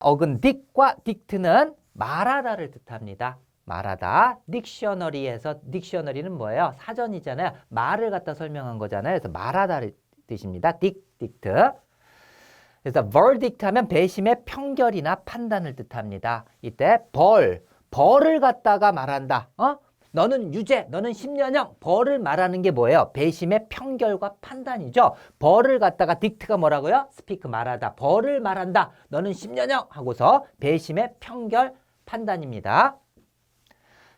어근 딕과 딕트는 말하다를 뜻합니다. 말하다. 딕셔너리에서 딕셔너리는 뭐예요? 사전이잖아요. 말을 갖다 설명한 거잖아요. 그래서 말하다를 뜻입니다. 딕, 딕트. 그래서 verdict 하면 배심의 평결이나 판단을 뜻합니다. 이때 벌, 벌을 갖다가 말한다. 어? 너는 유죄, 너는 10년형. 벌을 말하는 게 뭐예요? 배심의 평결과 판단이죠. 벌을 갖다가 딕트가 뭐라고요? 스피크 말하다. 벌을 말한다. 너는 10년형 하고서 배심의 평결 판단입니다.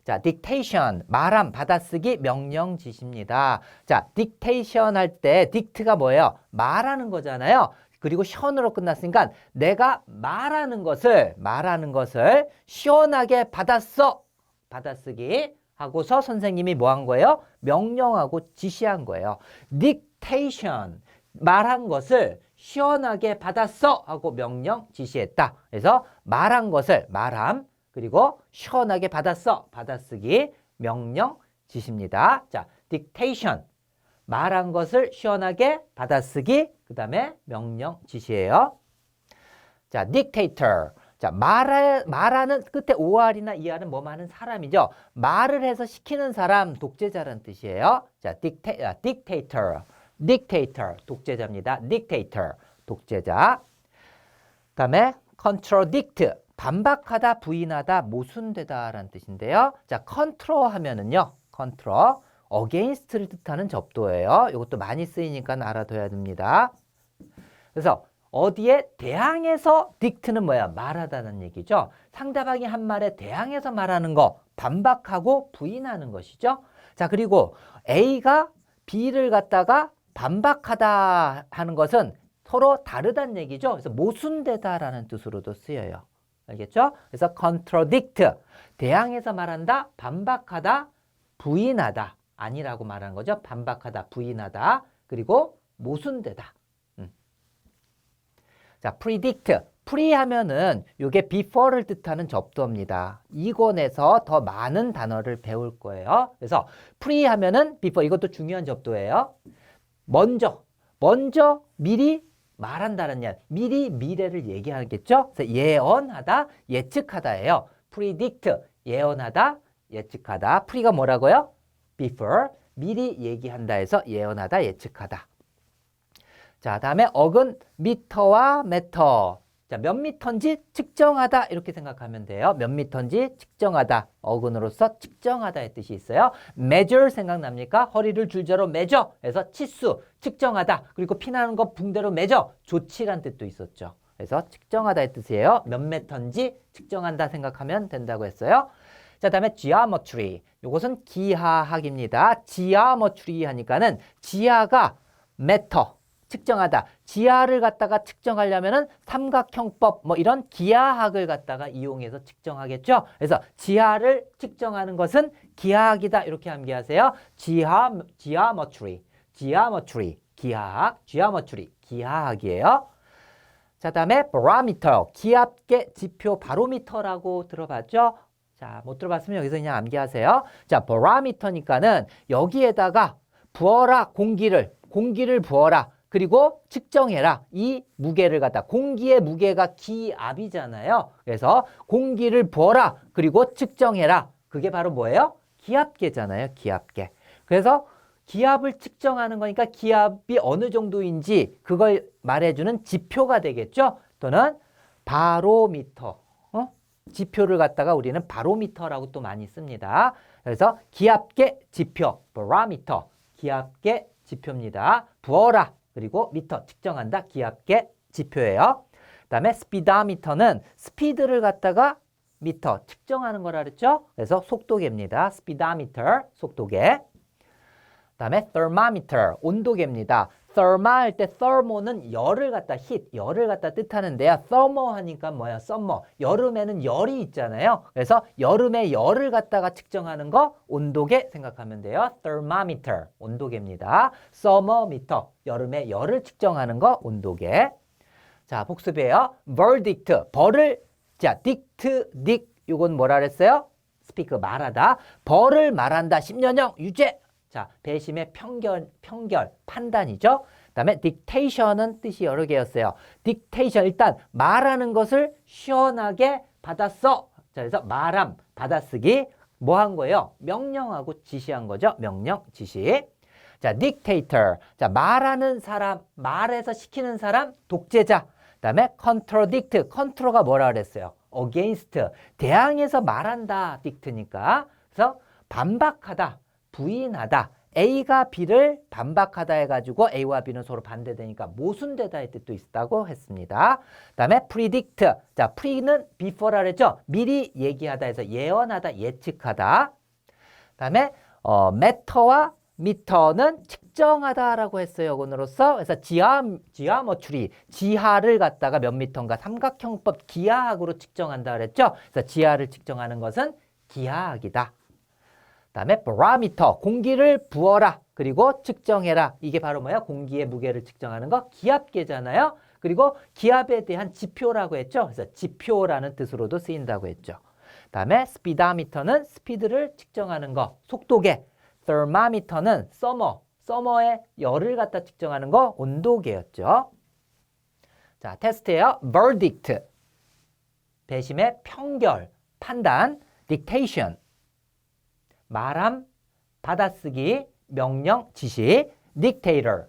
자, dictation, 말함, 받아쓰기, 명령 지시입니다. 자, dictation 할 때 dict가 뭐예요? 말하는 거잖아요. 그리고 션으로 끝났으니까 내가 말하는 것을 말하는 것을 시원하게 받았어. 받아쓰기 하고서 선생님이 뭐 한 거예요? 명령하고 지시한 거예요. dictation 말한 것을 시원하게 받았어 하고 명령 지시했다. 그래서 말한 것을 말함 그리고 시원하게 받았어 받아쓰기 명령 지시입니다. 자, dictation 말한 것을 시원하게 받아쓰기 그 다음에 명령 지시예요. 자, dictator. 자, 말하, 말하는 끝에 OR이나 ER은 뭐 하는 사람이죠. 말을 해서 시키는 사람, 독재자라는 뜻이에요. 자, dicta, 아, dictator. dictator, 독재자입니다. dictator, 독재자. 그 다음에 contradict, 반박하다, 부인하다, 모순되다라는 뜻인데요. 자, control 하면은요. control, against를 뜻하는 접도예요. 이것도 많이 쓰이니까 알아둬야 됩니다. 그래서 어디에 대항해서 딕트는 뭐야? 말하다는 얘기죠. 상대방이 한 말에 대항해서 말하는 거, 반박하고 부인하는 것이죠. 자, 그리고 A가 B를 갖다가 반박하다 하는 것은 서로 다르다는 얘기죠. 그래서 모순되다라는 뜻으로도 쓰여요. 알겠죠? 그래서 contradict, 대항해서 말한다, 반박하다, 부인하다, 아니라고 말하는 거죠. 반박하다, 부인하다, 그리고 모순되다. 자, predict. pre 하면은 요게 before를 뜻하는 접두어입니다. 이 권에서 더 많은 단어를 배울 거예요. 그래서 pre 하면은 before 이것도 중요한 접두예요. 먼저, 먼저 미리 말한다는 말, 미리 미래를 얘기하겠죠? 그래서 예언하다, 예측하다예요. predict, 예언하다, 예측하다. pre가 뭐라고요? before, 미리 얘기한다 해서 예언하다, 예측하다. 자, 다음에 어근 미터와 메터. 자, 몇 미터인지 측정하다 이렇게 생각하면 돼요. 몇 미터인지 측정하다. 어근으로서 측정하다의 뜻이 있어요. measure 생각납니까? 허리를 줄자로 매져. 해서 치수, 측정하다. 그리고 피나는 거 붕대로 매져. 조치란 뜻도 있었죠. 그래서 측정하다의 뜻이에요. 몇 미터인지 측정한다 생각하면 된다고 했어요. 자, 다음에 geometry. 이것은 기하학입니다. geometry 하니까는 지하가 메터 측정하다. 지하를 갖다가 측정하려면은 삼각형법 뭐 이런 기하학을 갖다가 이용해서 측정하겠죠. 그래서 지하를 측정하는 것은 기하학이다. 이렇게 암기하세요. 지하 geometry. geometry. 기하학. geometry. 기하학이에요. 자, 다음에 barometer. 기압계 지표 바로미터라고 들어봤죠? 자, 못 들어봤으면 여기서 그냥 암기하세요. 자, barometer니까는 여기에다가 부어라 공기를 공기를 부어라. 그리고 측정해라. 이 무게를 갖다 공기의 무게가 기압이잖아요. 그래서 공기를 부어라. 그리고 측정해라. 그게 바로 뭐예요? 기압계잖아요. 기압계. 그래서 기압을 측정하는 거니까 기압이 어느 정도인지 그걸 말해주는 지표가 되겠죠. 또는 바로미터. 어? 지표를 갖다가 우리는 바로미터라고 또 많이 씁니다. 그래서 기압계 지표, 바로미터. 기압계 지표입니다. 부어라. 그리고 미터 측정한다. 기압계 지표예요. 그다음에 스피다미터는 스피드를 갖다가 미터 측정하는 거라 그랬죠? 그래서 속도계입니다. 스피다미터 속도계. 그다음에 thermometer 온도계입니다. Therma 할 때 thermo는 열을 갖다 heat 열을 갖다 뜻하는데요. thermo 하니까 뭐야? summer 여름에는 열이 있잖아요. 그래서 여름에 열을 갖다가 측정하는 거 온도계 생각하면 돼요. thermometer 온도계입니다. summermeter 여름에 열을 측정하는 거 온도계. 자 복습이에요. verdict 벌을 자 dict dict 이건 뭐라 그랬어요? 스피크 말하다 벌을 말한다 10년형 유죄 자, 배심의 평결, 평결, 판단이죠. 그다음에 dictation은 뜻이 여러 개였어요. dictation 일단 말하는 것을 시원하게 받았어. 자, 그래서 말함, 받아쓰기 뭐 한 거예요? 명령하고 지시한 거죠. 명령, 지시. 자, dictator. 자, 말하는 사람, 말해서 시키는 사람, 독재자. 그다음에 contradict. control가 뭐라 그랬어요? against. 대항해서 말한다. dict니까. 그래서 반박하다, 부인하다. A가 B를 반박하다 해가지고 A와 B는 서로 반대되니까 모순되다 의 뜻도 있다고 했습니다. 그 다음에 predict. 자, pre는 before라 그랬죠? 미리 얘기하다 해서 예언하다, 예측하다. 그 다음에 어, matter와 meter는 측정하다라고 했어요. 이건으로서 그래서 지하 지하머추리 지하를 갖다가 몇 미터인가 삼각형법 기하학으로 측정한다 그랬죠. 그래서 지하를 측정하는 것은 기하학이다. 그다음에 바로미터 공기를 부어라. 그리고 측정해라. 이게 바로 뭐야 공기의 무게를 측정하는 거. 기압계잖아요. 그리고 기압에 대한 지표라고 했죠. 그래서 지표라는 뜻으로도 쓰인다고 했죠. 그다음에 스피다미터는 스피드를 측정하는 거. 속도계. thermometer는 서머. 서머의 열을 갖다 측정하는 거. 온도계였죠. 자 테스트예요. Verdict. 배심의 평결. 판단. Dictation 말함, 받아쓰기, 명령, 지시, dictator,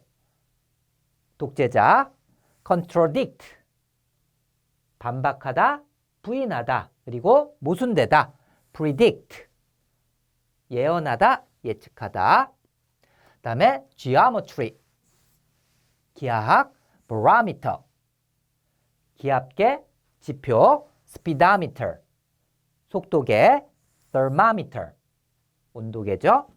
독재자, contradict, 반박하다, 부인하다, 그리고 모순되다, predict, 예언하다, 예측하다. 다음에 geometry, 기하학, barometer, 기압계, 지표, speedometer, 속도계, thermometer, 온도계죠.